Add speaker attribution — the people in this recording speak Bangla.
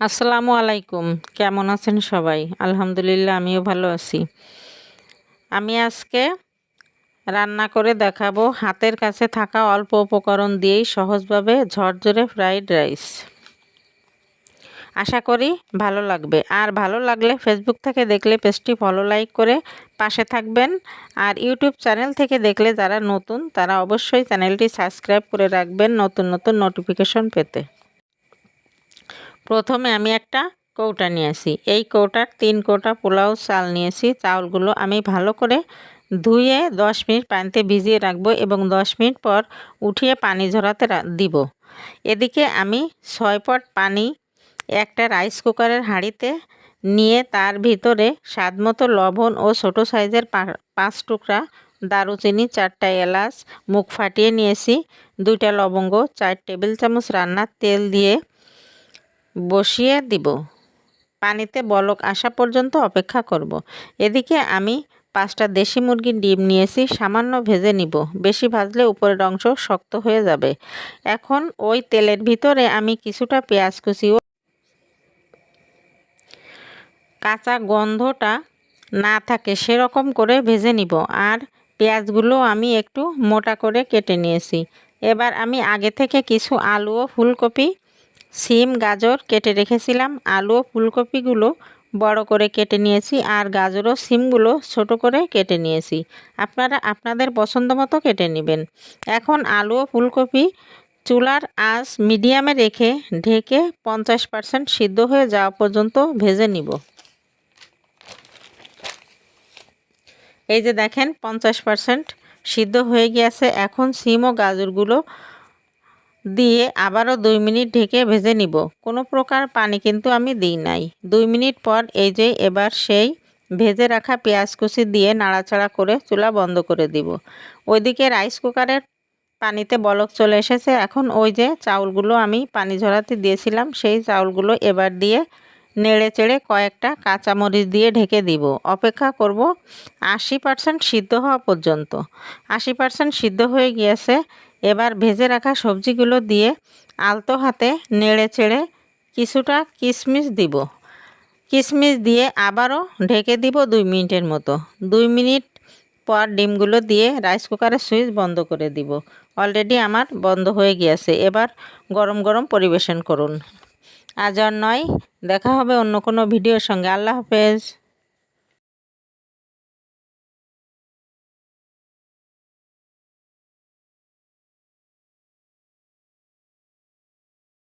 Speaker 1: আসসালামু আলাইকুম। কেমন আছেন সবাই? আলহামদুলিল্লাহ, আমিও ভালো আছি। আমি আজকে রান্না করে দেখাবো হাতের কাছে থাকা অল্প উপকরণ দিয়েই সহজভাবে ঝরঝরে ফ্রাইড রাইস। আশা করি ভালো লাগবে। আর ভালো লাগলে ফেসবুক থেকে দেখলে পেজটি ফলো, লাইক করে পাশে থাকবেন। আর ইউটিউব চ্যানেল থেকে দেখলে যারা নতুন, তারা অবশ্যই চ্যানেলটি সাবস্ক্রাইব করে রাখবেন নতুন নতুন নোটিফিকেশন পেতে। প্রথমে আমি একটা কৌটা নিয়েছি। এই কৌটার তিন কৌটা পোলাও, চাল নিয়েছি। চাউলগুলো আমি ভালো করে ধুয়ে দশ মিনিট পানিতে ভিজিয়ে রাখব এবং দশ মিনিট পর উঠিয়ে পানি ঝরাতে দিব। এদিকে আমি ছয় পট পানি একটা রাইস কুকারের হাঁড়িতে নিয়ে তার ভিতরে স্বাদ মতো লবণ ও ছোটো সাইজের পাঁচ টুকরা দারুচিনি, চারটা এলাচ, মুখ ফাটিয়ে নিয়েছি, দুইটা লবঙ্গ, চার টেবিল চামচ রান্নার তেল দিয়ে বসিয়ে দিব। পানিতে বলক আসা পর্যন্ত অপেক্ষা করব। এদিকে আমি পাঁচটা দেশি মুরগির ডিম নিয়েছি, সামান্য ভেজে নিব। বেশি ভাজলে উপরের অংশ শক্ত হয়ে যাবে। এখন ওই তেলের ভিতরে আমি কিছুটা পেঁয়াজ কুচি ও কাঁচা গন্ধটা না থাকে সেরকম করে ভেজে নিব। আর পেঁয়াজগুলো আমি একটু মোটা করে কেটে নিয়েছি। এবার আমি আগে থেকে কিছু আলু ও ফুলকপি সিম, গাজর কেটে রেখেছিলাম, আলু, ফুলকপিগুলো বড় করে কেটে নিয়েছি আর গাজর ও সিমগুলো ছোট করে কেটে নিয়েছি। আপনারা আপনাদের পছন্দ মতো কেটে নেবেন। এখন আলু ও ফুলকপি চুলার আঁচ মিডিয়ামে রেখে ঢেকে পঞ্চাশ পার্সেন্ট সিদ্ধ হয়ে যাওয়া পর্যন্ত ভেজে নিব। এই যে দেখেন, পঞ্চাশ পার্সেন্ট সিদ্ধ হয়ে গিয়েছে। এখন সিম ও গাজরগুলো দিয়ে আবারও দুই মিনিট ঢেকে ভেজে নিব। কোনো প্রকার পানি কিন্তু আমি দিই নাই। দুই মিনিট পর এই যে এবার সেই ভেজে রাখা পেঁয়াজ কুচি দিয়ে নাড়াচাড়া করে চুলা বন্ধ করে দিব। ওইদিকে রাইস কুকারের পানিতে বলক চলে এসেছে। এখন ওই যে চাউলগুলো আমি পানি ঝরাতে দিয়েছিলাম, সেই চাউলগুলো এবার দিয়ে নেড়ে চেড়ে কয়েকটা কাঁচামরিচ দিয়ে ঢেকে দিব। অপেক্ষা করব আশি পার্সেন্ট সিদ্ধ হওয়া পর্যন্ত। আশি পার্সেন্ট সিদ্ধ হয়ে গিয়েছে। এবার ভেজে রাখা সবজিগুলো দিয়ে আলতো হাতে নেড়ে চেড়ে কিছুটা কিশমিশ দিব। কিশমিশ দিয়ে আবারও ঢেকে দিব দুই মিনিটের মতো। দুই মিনিট পর ডিমগুলো দিয়ে রাইস কুকারের সুইচ বন্ধ করে দিব। অলরেডি আমার বন্ধ হয়ে গিয়েছে। এবার গরম গরম পরিবেশন করুন। আজ আর নয় দেখা হবে অন্য কোনো ভিডিওর সঙ্গে। আল্লাহ হাফেজ।